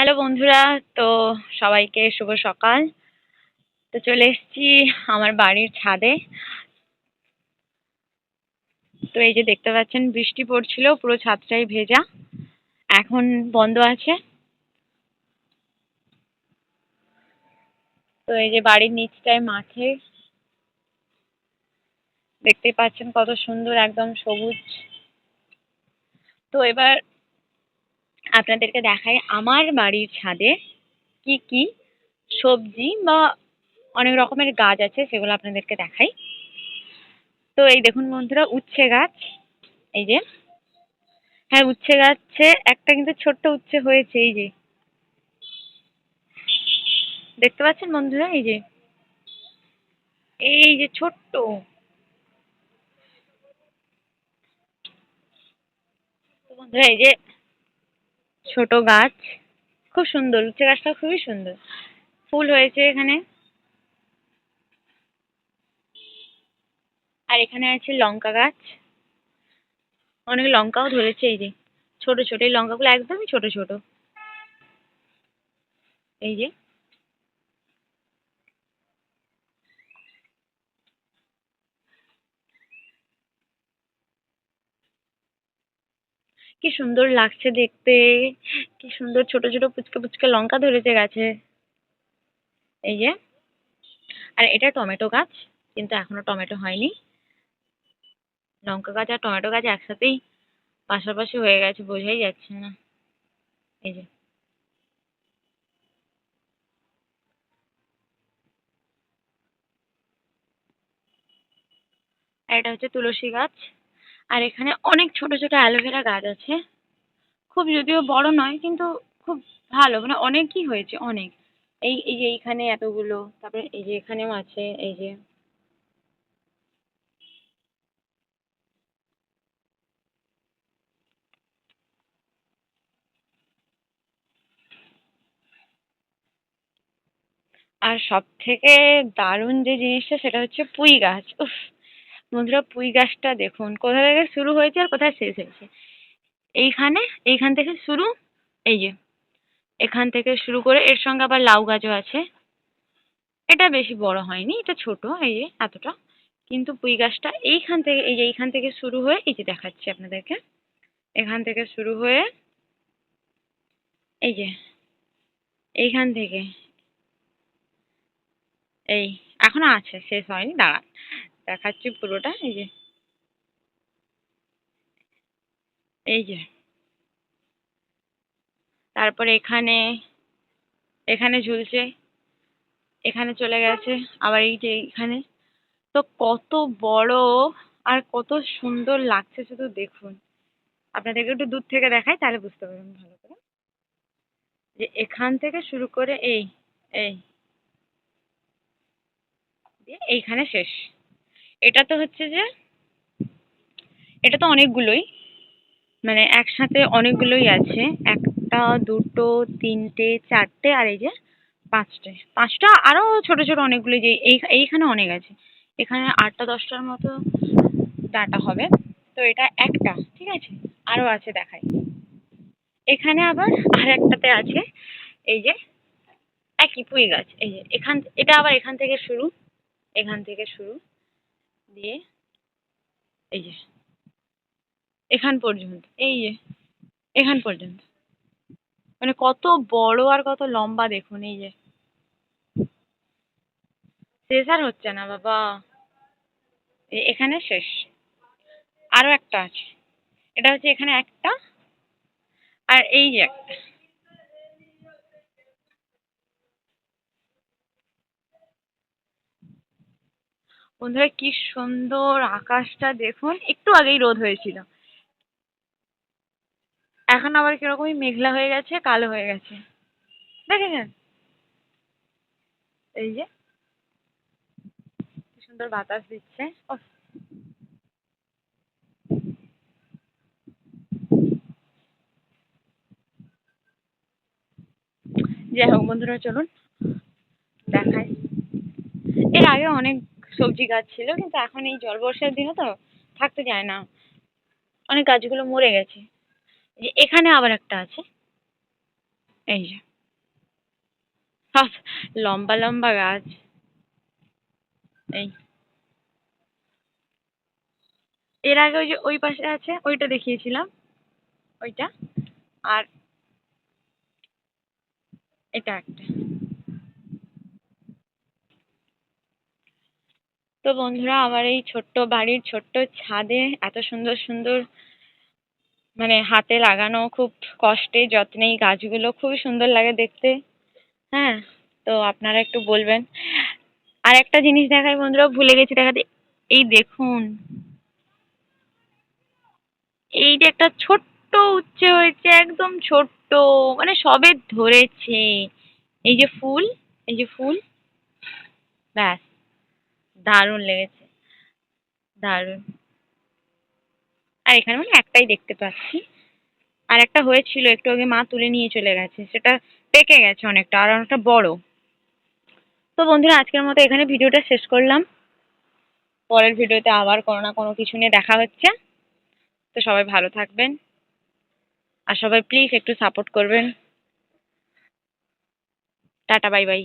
Hello বন্ধুরা, তো সবাইকে শুভ সকাল। তো চলে এসেছি আমার বাড়ির ছাদে। তো এই যে দেখতে পাচ্ছেন, বৃষ্টি পড়ছিল, পুরো ছাদটাই ভেজা। এখন বন্ধ আছে। তো এই যে বাড়ির নিচটায় মাঠে। দেখতে পাচ্ছেন কত সুন্দর একদম সবুজ। তো এবার আপনাদেরকে দেখাই আমার বাড়ির ছাদে কি কি সবজি বা অনেক রকমের গাছ আছে, সেগুলো আপনাদেরকে দেখাই। তো এই দেখুন বন্ধুরা, উচ্ছে গাছ। এই যে হ্যাঁ উচ্ছে গাছে একটা কিন্তু ছোট্ট উচ্ছে হয়েছে, এই যে। দেখতে পাচ্ছেন বন্ধুরা, এই যে। এই যে ছোট্ট। বন্ধুরা, এই যে ছোট গাছ। খুব সুন্দর উচ্ছে গাছটা খুবই সুন্দর। ফুল হয়েছে এখানে। আর এখানে আছে লঙ্কা গাছ। অনেক লঙ্কাও ধরেছে এই যে। ছোট ছোট, এই লঙ্কাগুলো একদমই ছোট ছোট। এই যে। কি সুন্দর লাগছে দেখতে। কি সুন্দর ছোট ছোট পুচকে পুচকে লঙ্কা ধরেছে গাছে। এই যে। আর এটা টমেটো গাছ, কিন্তু এখনও টমেটো হয়নি। লঙ্কা গাছ আর টমেটো গাছ একসাথেই পাশাপাশি হয়ে গেছে, বোঝাই যাচ্ছে না। এই যে। আর এটা হচ্ছে তুলসী গাছ। আর এখানে অনেক ছোট ছোট অ্যালোভেরা গাছ আছে। খুব যদিও বড় নয়, কিন্তু খুব ভালো মানে অনেকই হয়েছে, অনেক। এই এই যে এইখানে এতগুলো, তারপরে এই যে এখানেও আছে, এই যে। আর সব থেকে দারুণ যে জিনিসটা, সেটা হচ্ছে পুঁই গাছ। উফ! বন্ধুরা পুঁই গাছটা দেখুন, কোথা থেকে শুরু হয়েছে আর কোথায় শেষ হয়েছে? এইখানে, এইখান থেকে শুরু, এই যে। এখান থেকে শুরু করে এর সঙ্গে আবার লাউ গাছও আছে। এটা বেশি বড় হয়নি, এটা ছোট, এই যে, এতটা। কিন্তু পুঁই গাছটা এইখান থেকে, এই যে, এইখান থেকে শুরু হয়ে, এই যে দেখাচ্ছি আপনাদেরকে। এখান থেকে শুরু হয়ে, এই যে, এইখান থেকে, এই, এখনও আছে, শেষ হয়নি, দাঁড়ান। দেখাচ্ছি পুরোটা, এই যে। এই যে। তারপর এখানে এখানে ঝুলছে, এখানে চলে গেছে, আবার এই যে এইখানে তো কত বড় আর কত সুন্দর লাগছে শুধু দেখুন। আপনাদেরকে একটু দূর থেকে দেখাই, তাহলে বুঝতে পারবেন ভালো করে। যে এখান থেকে শুরু করে এই এই। দিয়ে এইখানে শেষ। এটা তো হচ্ছে যে, এটা তো অনেকগুলোই মানে একসাথে অনেকগুলোই আছে। একটা, দুটো, তিনটে, চারটে আর এই যে পাঁচটে। পাঁচটা আরও ছোট ছোট অনেকগুলো যে এই, এইখানে অনেক আছে। এখানে আটটা, দশটার মতো ডাটা হবে। তো এটা একটা, ঠিক আছে? আরও আছে দেখাই। এখানে আবার আর একটাতে আছে এই যে একই পুঁই গাছ। এই যে এখান, এটা আবার এখান থেকে শুরু। এখান থেকে শুরু। দিয়ে, এই যে, এখান পর্যন্ত, এই যে, এখান পর্যন্ত। মানে কত বড় আর কত লম্বা দেখুন, এই যে। শেষ আর হচ্ছে না, বাবা। এখানে শেষ। আরও একটা আছে। এটা হচ্ছে এখানে একটা, আর এই যে একটা। বন্ধুরা, কি সুন্দর আকাশটা দেখুন। একটু আগেই রোদ হয়েছিল। এখন আবার কিরকমই মেঘলা হয়ে গেছে, কালো হয়ে গেছে। দেখেছেন? এই যে সুন্দর বাতাস দিচ্ছে। যাই হোক বন্ধুরা, চলুন দেখাই। এর আগে অনেক সবজি গাছ ছিল, কিন্তু এখন এই জল বর্ষার দিনে তো থাকতে যায় না। অনেক গাছগুলো মরে গেছে। যে এখানে আবার একটা আছে। এই যে। লম্বা লম্বা গাছ। এই। এর আগে ওই যে ওই পাশে আছে, ওইটা দেখিয়েছিলাম। ওইটা। আর এটা একটা। তো বন্ধুরা, আমার এই ছোট্ট বাড়ির ছোট্ট ছাদে এত সুন্দর সুন্দর মানে হাতে লাগানো খুব কষ্টে যত্নে এই গাছগুলো খুবই সুন্দর লাগে দেখতে। হ্যাঁ তো আপনারা একটু বলবেন। আর একটা জিনিস দেখাই বন্ধুরা, ভুলে গেছি দেখাতে। এই দেখুন, এই যে একটা ছোট্ট উচ্ছে হয়েছে, একদম ছোট্ট মানে সবে ধরেছে। এই যে ফুল, এই যে ফুল, ব্যাস। দারুণ লেগেছে। দারুণ। আর এখানে মানে একটাই দেখতে পাচ্ছি। আর একটা হয়েছিল, একটু আগে মা তুলে নিয়ে চলে গেছে। সেটা পেকে গেছে অনেকটা, আর অনেকটা বড়। তো বন্ধুরা, আজকের মতো এখানে ভিডিওটা শেষ করলাম। পরের ভিডিওতে আবার কোনো না কোনো কিছু নিয়ে দেখা হচ্ছে। তো সবাই ভালো থাকবেন। আর সবাই প্লিজ একটু সাপোর্ট করবেন। Tata bye bye